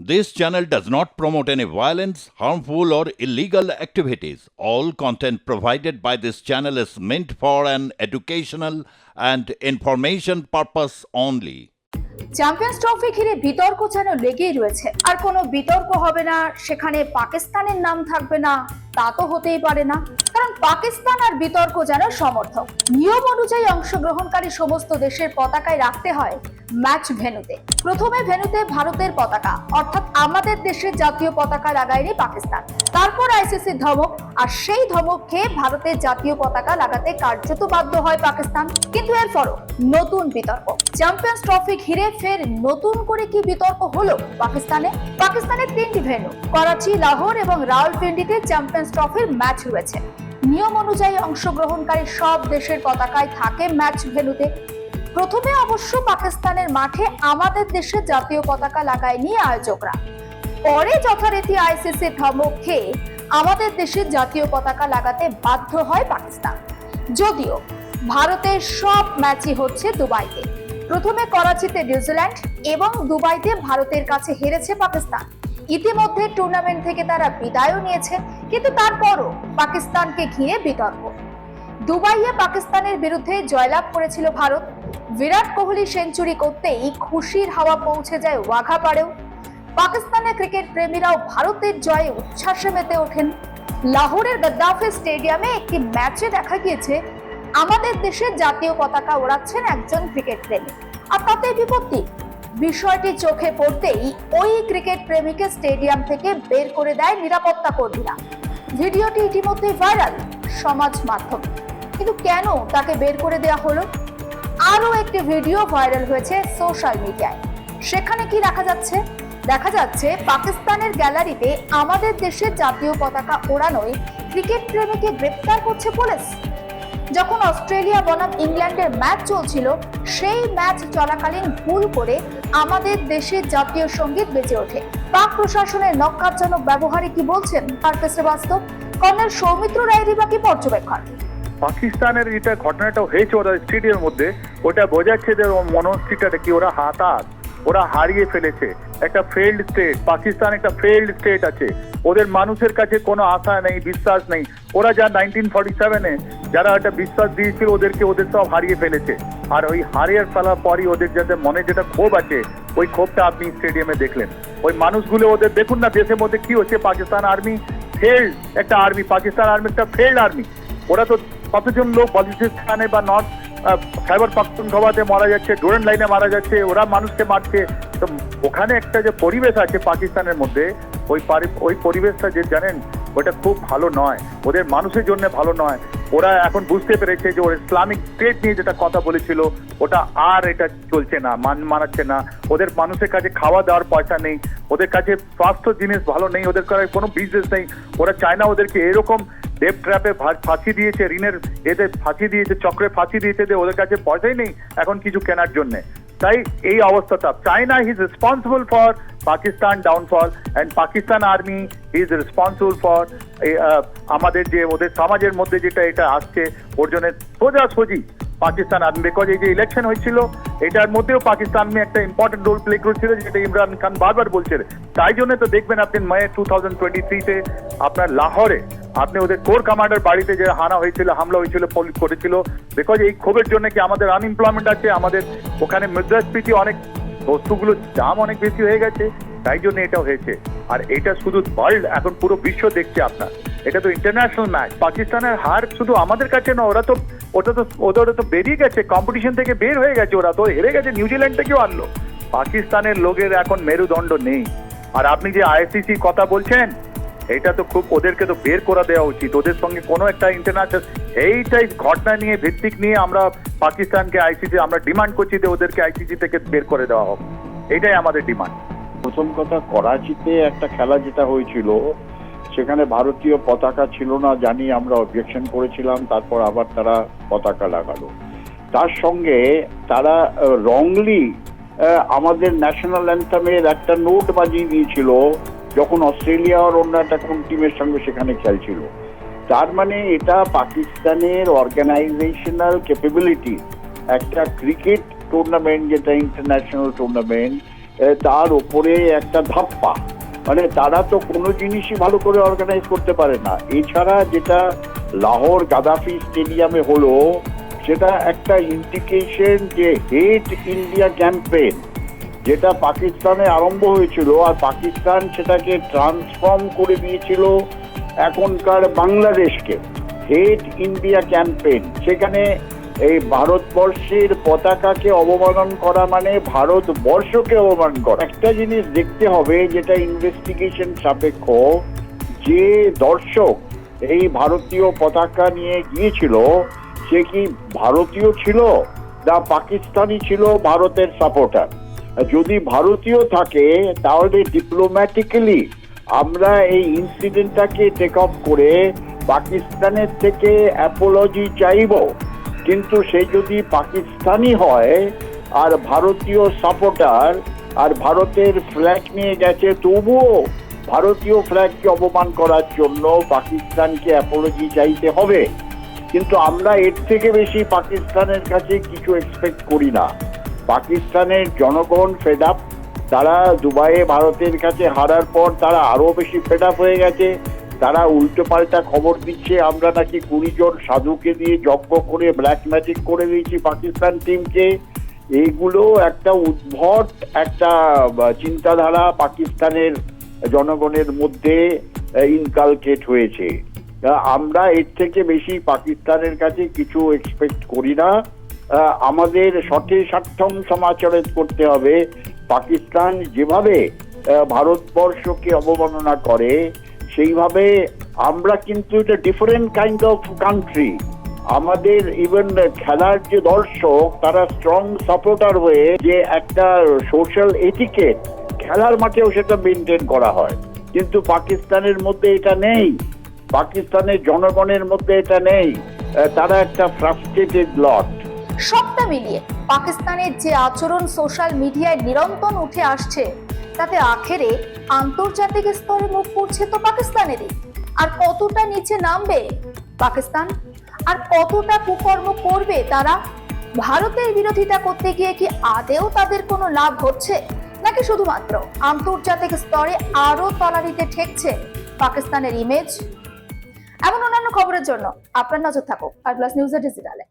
This channel does not promote any violence, harmful, or illegal activities. All content provided by this channel is meant for an educational and information purpose only. Champions trophy ঘিরে বিতর্ক যেন লেগেই রয়েছে আর কোনো বিতর্ক হবে না সেখানে পাকিস্তানের নাম থাকবে না তা তো হতেই পারে না কারণ পাকিস্তান আর বিতর্ক যেন সমর্থক। নিয়ম অনুযায়ী অংশগ্রহণকারী সমস্ত দেশের পতাকায় রাখতে হয় ম্যাচ ভেন্যুতে প্রথমে ভেন্যুতে ভারতের পতাকা, অর্থাৎ আমাদের দেশের জাতীয় পতাকা লাগায়নি পাকিস্তান। তারপর আইসিসির ধমক, আর সেই ধমক খেয়ে ভারতের জাতীয় পতাকা লাগাতে কার্যত বাধ্য হয় পাকিস্তান। কিন্তু এরপরও নতুন বিতর্ক। চ্যাম্পিয়ন্স ট্রফি ঘিরে ফের নতুন করে কি বিতর্ক হলো পাকিস্তানে? পাকিস্তানের তিনটি ভেন্যু, করাচি, লাহোর এবং রাওয়ালপিন্ডিতে চ্যাম্পিয়ন্স ট্রফির ম্যাচ রয়েছে। নিয়ম অনুযায়ী অংশগ্রহণকারী সব দেশের পতাকায় থাকে ম্যাচ ভেন্যুতে। প্রথমে অবশ্য পাকিস্তানের মাঠে আমাদের দেশের জাতীয় পতাকা লাগায়নি আয়োজকরা। পরে যথারীতি আইসিসি ধমক খেয়ে আমাদের দেশের জাতীয় পতাকা লাগাতে বাধ্য হয় পাকিস্তান। যদিও ভারতের সব ম্যাচই হচ্ছে দুবাইতে। প্রথমে করাচিতে নিউজিল্যান্ড এবং দুবাইতে ভারতের কাছে হেরেছে পাকিস্তান। ইতিমধ্যে টুর্নামেন্ট থেকে তারা বিদায়ও নিয়েছে, কিন্তু তারপরও পাকিস্তানকে ঘিরে বিতর্ক। দুবাইয়ে পাকিস্তানের বিরুদ্ধে জয়লাভ করেছিল ভারত। বিরাট কোহলি সেঞ্চুরি করতেই খুশির হাওয়া পৌঁছে যায় ওয়াঘা পাড়েও। পাকিস্তানের ক্রিকেট প্রেমীরাও ভারতের জয়ে উচ্ছ্বাসে মেতে ওঠেন। লাহোরের গদ্দাফি স্টেডিয়ামে একটি ম্যাচে দেখা গিয়েছে, আমাদের দেশের জাতীয় পতাকা ওড়াচ্ছেন একজন ক্রিকেট প্রেমী। আর তাতে বিপত্তি? বিষয়টি চোখে পড়তেই ওই ক্রিকেট প্রেমীকে স্টেডিয়াম থেকে বের করে দেয় নিরাপত্তা কর্মীরা। ভিডিওটি ইতিমধ্যেই ভাইরাল সমাজ মাধ্যমে। কিন্তু কেন তাকে বের করে দেওয়া হলো? আরও একটি ভিডিও ভাইরাল হয়েছে সোশ্যাল মিডিয়ায়। সেখানে কি দেখা যাচ্ছে? দেখা যাচ্ছে পাকিস্তানের গ্যালারিতে আমাদের দেশের জাতীয় পতাকা ওড়ানোয় ক্রিকেট প্রেমীকে গ্রেপ্তার করছে পুলিশ। যখন অস্ট্রেলিয়া বনাম ইংল্যান্ডের ম্যাচ চলছিল, সেই ম্যাচ চলাকালীন ভুল করে আমাদের দেশের জাতীয় সংগীত বেঁচে ওঠে। পাক প্রশাসনের নক্কারজনক ব্যবহারে কি বলছেন পার্কে শ্রীবাস্তব? কর্নেল সৌমিত্র রায়েরই বাকি পর্যবেক্ষণ? পাকিস্তানের যেটা ঘটনাটা হয়েছে ওরা স্টেডিয়ামের মধ্যে, ওটা বোঝাচ্ছে যে ওর মনস্থিতিটা কি ওরা হাতাশ। ওরা হারিয়ে ফেলেছে। একটা ফেল্ড স্টেট পাকিস্তান একটা ফেল্ড স্টেট আছে। ওদের মানুষের কাছে কোনো আশা নেই, বিশ্বাস নেই। ওরা যা নাইনটিন ফর্টি সেভেনে যারা একটা বিশ্বাস দিয়েছিল, ওদেরকে ওদের সব হারিয়ে ফেলেছে। আর ওই হারিয়ে ফেলার পরই ওদের যাতে মনে যেটা ক্ষোভ আছে, ওই ক্ষোভটা আপনি স্টেডিয়ামে দেখলেন। ওই মানুষগুলো ওদের, দেখুন না দেশের মধ্যে কি হচ্ছে, পাকিস্তান আর্মি ফেল্ড একটা আর্মি পাকিস্তান আর্মি একটা ফেল্ড আর্মি ওরা তো কতজন লোক বলিস্তানে বা নর্থ খাইবার পাখতুনখোয়াতে মারা যাচ্ছে ডোরেন লাইনে মারা যাচ্ছে, ওরা মানুষকে মারছে। তো ওখানে একটা যে পরিবেশ আছে পাকিস্তানের মধ্যে, ওই ওই পরিবেশটা যে জানেন, ওটা খুব ভালো নয়। ওদের মানুষের জন্য ভালো নয়। ওরা এখন বুঝতে পেরেছে যে ওর ইসলামিক স্টেট নিয়ে যেটা কথা বলেছিল, ওটা আর এটা চলছে না, মান, মানাচ্ছে না। ওদের মানুষের কাছে খাওয়া দাওয়ার পয়সা নেই, ওদের কাছে স্বাস্থ্য জিনিস ভালো নেই, ওদের কাছে কোনো বিজনেস নেই। ওরা চায় না ওদেরকে এরকম ডেপ ট্র্যাপে ফাঁসি দিয়েছে, ঋণের এতে ফাঁসি দিয়েছে, চক্রে ফাঁসি দিয়েছে, যে ওদের কাছে পয়সাই নেই, এখন কিছু কেনার জন্য। তাই এই অবস্থাটা China is responsible for Pakistan downfall and Pakistan army is responsible for আমাদের যে ওদের সমাজের মধ্যে যেটা এটা আসছে, ওর জন্য সোজাসুজি পাকিস্তান আর্মি বিকজ এই যে ইলেকশন হয়েছিল, এটার মধ্যেও পাকিস্তান একটা ইম্পর্টেন্ট রোল প্লে করেছিল, যেটা ইমরান খান বারবার বলছিল তাই জন্য তো দেখবেন আপনি মে টু থাউজেন্ড টোয়েন্টি থ্রিতে আপনার লাহোরে আপনি ওদের কোর কমান্ডার বাড়িতে যে হানা হয়েছিল, হামলা হয়েছিল করেছিল বিকজ এই ক্ষোভের জন্য কি আমাদের আনএমপ্লয়মেন্ট আছে, আমাদের ওখানে মুদ্রাস্ফীতি অনেক বস্তুগুলোর দাম অনেক বেশি হয়ে গেছে, তাই জন্য এটা হয়েছে। আর এটা শুধু ওয়ার্ল্ড এখন পুরো বিশ্ব দেখছে আপনার। এটা তো ইন্টারন্যাশনাল ম্যাচ পাকিস্তানের হার শুধু আমাদের কাছে না, ওরা তো, ওটা তো, ওদের তো বেরিয়ে গেছে কম্পিটিশন থেকে বের হয়ে গেছে ওরা, তো হেরে গেছে নিউজিল্যান্ড থেকেও আনলো। পাকিস্তানের লোকের এখন মেরুদণ্ড নেই। আর আপনি যে আইসিসি কথা বলছেন এটা তো খুব ওদেরকে তো বের করা দেওয়া উচিত। ওদের সঙ্গে কোনো একটা ইন্টারন্যাশনাল এইটাই ঘটনা নিয়ে, ভিত্তিক নিয়ে আমরা পাকিস্তানকে আইসিসি আমরা ডিমান্ড করছি যে ওদেরকে আইসিসি থেকে বের করে দেওয়া হোক। এটাই আমাদের ডিমান্ড প্রথম কথা, করাচিতে একটা খেলা যেটা হয়েছিল, সেখানে ভারতীয় পতাকা ছিল না জানি আমরা অবজেকশন করেছিলাম, তারপর আবার তারা পতাকা লাগালো। তার সঙ্গে তারা রংলি আমাদের ন্যাশনাল অ্যান্থামের একটা নোট বাজিয়ে দিয়েছিল যখন অস্ট্রেলিয়া আর অন্য একটা কোন টিমের সঙ্গে সেখানে খেলছিল। তার মানে এটা পাকিস্তানের অর্গানাইজেশনাল ক্যাপাবিলিটি একটা ক্রিকেট টুর্নামেন্ট যেটা ইন্টারন্যাশনাল টুর্নামেন্ট তার ওপরে একটা ধাপ্পা। মানে তারা তো কোনো জিনিসই ভালো করে অর্গানাইজ করতে পারে না। এছাড়া যেটা লাহোর গাদাফি স্টেডিয়ামে হলো, সেটা একটা ইন্ডিকেশন যে হেট ইন্ডিয়া ক্যাম্পেইন যেটা পাকিস্তানে আরম্ভ হয়েছিল আর পাকিস্তান সেটাকে ট্রান্সফর্ম করে দিয়েছিল এখনকার বাংলাদেশকে। হেট ইন্ডিয়া ক্যাম্পেইন সেখানে এই ভারতবর্ষের পতাকাকে অবমানন করা মানে ভারতবর্ষকে অবমান করা। একটা জিনিস দেখতে হবে, যেটা ইনভেস্টিগেশন সাপেক্ষ, যে দর্শক এই ভারতীয় পতাকা নিয়ে গিয়েছিল, সে কি ভারতীয় ছিল না পাকিস্তানি ছিল ভারতের সাপোর্টার যদি ভারতীয় থাকে, তাহলে ডিপ্লোম্যাটিক্যালি আমরা এই ইনসিডেন্টটাকে টেক অফ করে পাকিস্তানের থেকে অ্যাপোলজি চাইব। কিন্তু সে যদি পাকিস্তানি হয়, আর ভারতীয় সাপোর্টার আর ভারতের ফ্ল্যাগ নিয়ে গেছে, তবুও ভারতীয় ফ্ল্যাগকে অপমান করার জন্য পাকিস্তানকে অ্যাপোলজি চাইতে হবে। কিন্তু আমরা এর থেকে বেশি পাকিস্তানের কাছে কিছু এক্সপেক্ট করি না। পাকিস্তানের জনগণ ফেড আপ তারা দুবাইয়ে ভারতের কাছে হারার পর তারা আরও বেশি ফেড আপ হয়ে গেছে। তারা উল্টো পাল্টা খবর দিচ্ছে, আমরা নাকি কুড়ি জন সাধুকে দিয়ে যজ্ঞ করে ব্ল্যাক ম্যাজিক করে দিয়েছি পাকিস্তান টিমকে এইগুলো একটা উদ্ভট একটা চিন্তাধারা পাকিস্তানের জনগণের মধ্যে ইনকালকেট হয়েছে। আমরা এর থেকে বেশি পাকিস্তানের কাছে কিছু এক্সপেক্ট করি না। আমাদের সঠিক স্বার্থম সমাচরিত করতে হবে। পাকিস্তান যেভাবে ভারতবর্ষকে অবমাননা করে, সেইভাবে আমরা কিন্তু এটা ডিফারেন্ট কাইন্ড অফ কান্ট্রি আমাদের ইভেন খেলার যে দর্শক, তারা স্ট্রং সাপোর্টার হয়ে যে একটা সোশ্যাল এটিকেট খেলার মাঠেও সেটা মেনটেন করা হয়। কিন্তু পাকিস্তানের মধ্যে এটা নেই। পাকিস্তানের জনগণের মধ্যে এটা নেই। তারা একটা ফ্রাস্ট্রেটেড লট সবটা মিলিয়ে পাকিস্তানের যে আচরণ সোশ্যাল মিডিয়ায় নিরন্তর উঠে আসছে, তাতে আখেরে আন্তর্জাতিক স্তরে মুখ পড়ছে তো পাকিস্তানেরই। আর কতটা নিচে নামবে পাকিস্তান? আর কতটা কুকর্ম করবে তারা? ভারতের বিরোধিতা করতে গিয়ে কি আদেও তাদের কোনো লাভ হচ্ছে? নাকি শুধুমাত্র আন্তর্জাতিক স্তরে আরও তলানিতে ঠেকছে পাকিস্তানের ইমেজ এমন অন্যান্য খবরের জন্য আপনার নজর থাকুক, আর প্লাস নিউজের ডিজিটালে